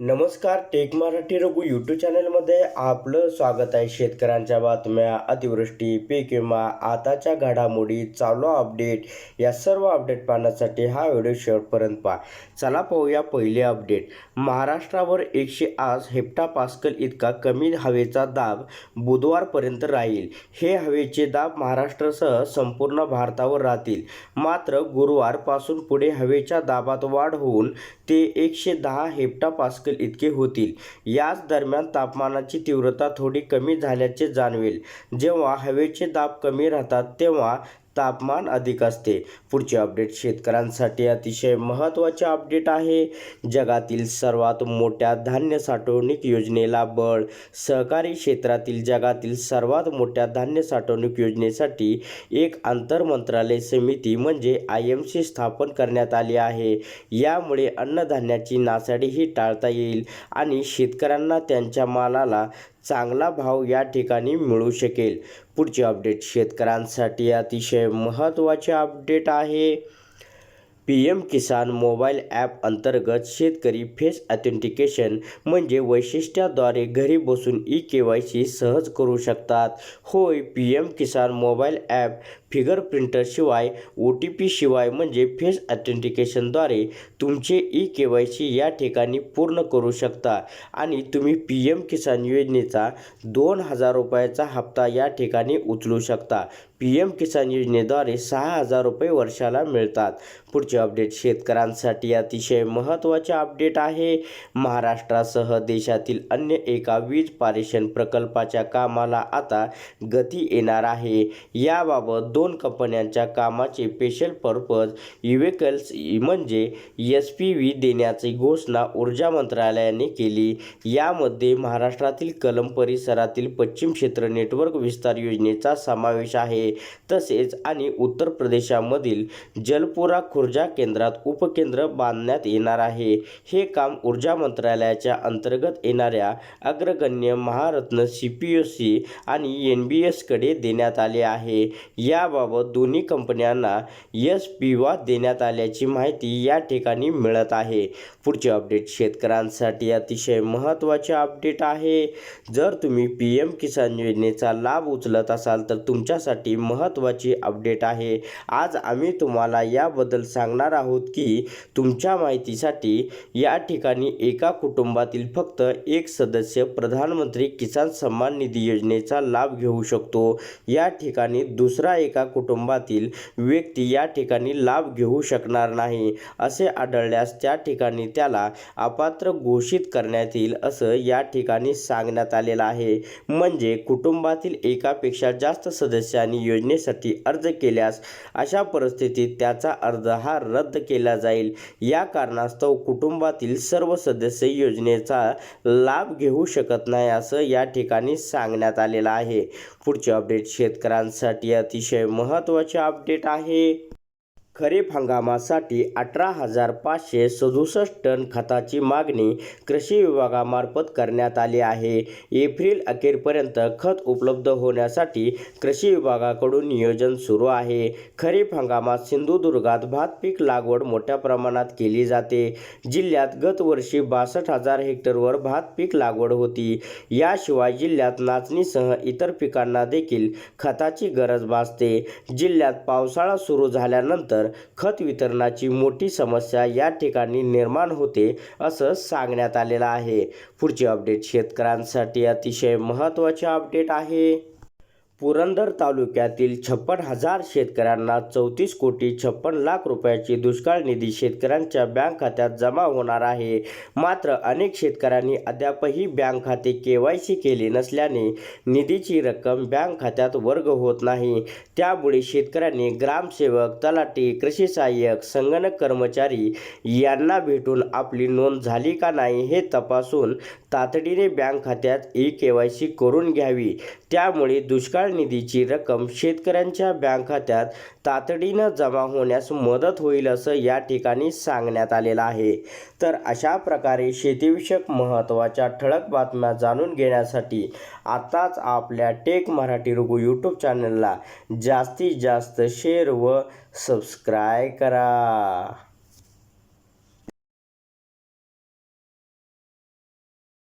नमस्कार take Marathi Raghu YouTube चॅनलमध्ये आपलं स्वागत आहे. शेतकऱ्यांच्या बातम्या अतिवृष्टी पीक विमा आताच्या घडामोडी चालू अपडेट या सर्व अपडेट पाहण्यासाठी हा व्हिडिओ शेवटपर्यंत पहा. चला पाहूया पहिले अपडेट. महाराष्ट्रावर एकशे आठ हेप्टा पास्कल इतका कमी हवेचा दाब बुधवारपर्यंत राहील. हे हवेचे दाब महाराष्ट्रासह संपूर्ण भारतावर राहतील. मात्र गुरुवारपासून पुढे हवेच्या दाबात वाढ होऊन ते एकशे दहा हेप्टा पास्कल इतके होतील. याच दरम्यान तापमानाची तीव्रता थोडी कमी झाल्याचे जाणवेल. जेव्हा हवेचे दाब कमी राहतात तेव्हा तापमान अधिक असते. पुढचे अपडेट शेतकऱ्यांसाठी अतिशय महत्त्वाचे अपडेट आहे. जगातील सर्वात मोठ्या धान्य साठवणूक योजनेला बळ. सहकारी क्षेत्रातील जगातील सर्वात मोठ्या धान्य साठवणूक योजनेसाठी एक आंतरमंत्रालय समिती म्हणजे आय एम सी स्थापन करण्यात आली आहे. यामुळे अन्नधान्याची नासाडीही टाळता येईल आणि शेतकऱ्यांना त्यांच्या मालाला चांगला भाव या ठिकाणी मिळू शकेल. पुढचे अपडेट शेतकऱ्यांसाठी अतिशय महत्त्वाचे अपडेट आहे. P M Kisan mobile app अंतर्गत शेतकरी फेस ऑथेंटिकेशन म्हणजे वैशिष्ट्याद्वारे घरी बसून ई के वाय सी सहज करू शकतात. होय P M Kisan mobile app finger प्रिंटरशिवाय O T P शिवाय म्हणजे फेस ऑथेंटिकेशनद्वारे तुमचे ई के वाय सी या ठिकाणी पूर्ण करू शकता. आणि तुम्ही पी एम किसान योजनेचा दोन हजार रुपयाचा हप्ता या ठिकाणी उचलू शकता. पी एम किसान योजनेद्वारे सहा हजार रुपये वर्षाला मिळतात. पुढचे अपडेट शेतकऱ्यांसाठी अतिशय महत्त्वाचे अपडेट आहे. महाराष्ट्रासह देशातील अन्य एका वीज पारेषण प्रकल्पाच्या कामाला आता गती येणार आहे. याबाबत दोन दोन कंपन्यांच्या कामाचे स्पेशल पर्पज इव्हेकल्स म्हणजे एस पी व्ही देण्याची घोषणा ऊर्जा मंत्रालयाने केली. यामध्ये महाराष्ट्रातील कलम परिसरातील पश्चिम क्षेत्र नेटवर्क विस्तार योजनेचा समावेश आहे. तसेच आणि उत्तर प्रदेशामधील जलपुरा खुर्जा केंद्रात उपकेंद्र बांधण्यात येणार आहे. हे काम ऊर्जा मंत्रालयाच्या अंतर्गत येणाऱ्या अग्रगण्य Maharatna C P S C आणि एन बी एसकडे देण्यात आले आहे. या याबाबत दोन्ही कंपन्यांना यस पी वा देण्यात आल्याची माहिती या ठिकाणी मिळत आहे. पुढचे अपडेट शेतकऱ्यांसाठी अतिशय महत्त्वाचे अपडेट आहे. जर तुम्ही पी एम किसान योजनेचा लाभ उचलत असाल तर तुमच्यासाठी महत्त्वाची अपडेट आहे. आज आम्ही तुम्हाला याबद्दल सांगणार आहोत की तुमच्या माहितीसाठी या ठिकाणी एका कुटुंबातील फक्त एक सदस्य प्रधानमंत्री किसान सन्मान निधी योजनेचा लाभ घेऊ शकतो. या ठिकाणी दुसरा एक एका कुटुंबातील व्यक्ती या ठिकाणी लाभ घेऊ शकणार नाही असे आढळल्यास त्या ठिकाणी त्याला अपात्र घोषित करण्यात येईल असं या ठिकाणी सांगण्यात आलेलं आहे. म्हणजे कुटुंबातील एकापेक्षा जास्त सदस्यांनी योजनेसाठी अर्ज केल्यास अशा परिस्थितीत त्याचा अर्ज हा रद्द केला जाईल. या कारणास्तव कुटुंबातील सर्व सदस्य योजनेचा लाभ घेऊ शकत नाही असं या ठिकाणी सांगण्यात आलेलं आहे. पुढचे अपडेट शेतकऱ्यांसाठी अतिशय महत्त्वाचे अपडेट आहे. खरीप हंगामासाठी अठरा हजार पाचशे सदुसष्ट टन खताची मागणी कृषी विभागामार्फत करण्यात आली आहे. एप्रिल अखेरपर्यंत खत उपलब्ध होण्यासाठी कृषी विभागाकडून नियोजन सुरू आहे. खरीप हंगामात सिंधुदुर्गात भात पीक लागवड मोठ्या प्रमाणात केली जाते. जिल्ह्यात गतवर्षी बासष्ट हजार हेक्टरवर भात पीक लागवड होती. याशिवाय जिल्ह्यात नाचणीसह इतर पिकांना देखील खताची गरज भासते. जिल्ह्यात पावसाळा सुरू झाल्यानंतर खत वितरणाची मोठी समस्या या ठिकाणी निर्माण होते असं सांगण्यात आलेलं आहे. पुढचे अपडेट शेतकऱ्यांसाठी अतिशय महत्त्वाचे अपडेट आहे. पुरंदर तालुक्यातील छप्पन हजार शेतकऱ्यांना चौतीस कोटी छप्पन लाख रुपयाची दुष्काळ निधी शेतकऱ्यांच्या बँक खात्यात जमा होणार आहे. मात्र अनेक शेतकऱ्यांनी अद्यापही बँक खाते के वाय सी केले नसल्याने निधीची रक्कम बँक खात्यात वर्ग होत नाही. त्यामुळे शेतकऱ्यांनी ग्रामसेवक तलाठी कृषी सहाय्यक संगणक कर्मचारी यांना भेटून आपली नोंद झाली का नाही हे तपासून तातडीने बँक खात्यात ई के वाय सी करून घ्यावी. त्यामुळे दुष्काळ निधीची रक्कम शेतकऱ्यांच्या बँक खात्यात तातडीनं जमा होण्यास मदत होईल असं या ठिकाणी सांगण्यात आलेलं आहे. तर अशा प्रकारे शेतीविषयक महत्त्वाच्या ठळक बातम्या जाणून घेण्यासाठी आताच आपल्या टेक मराठी रुगू यूट्यूब चॅनलला जास्तीत जास्त शेअर व सबस्क्राय करा.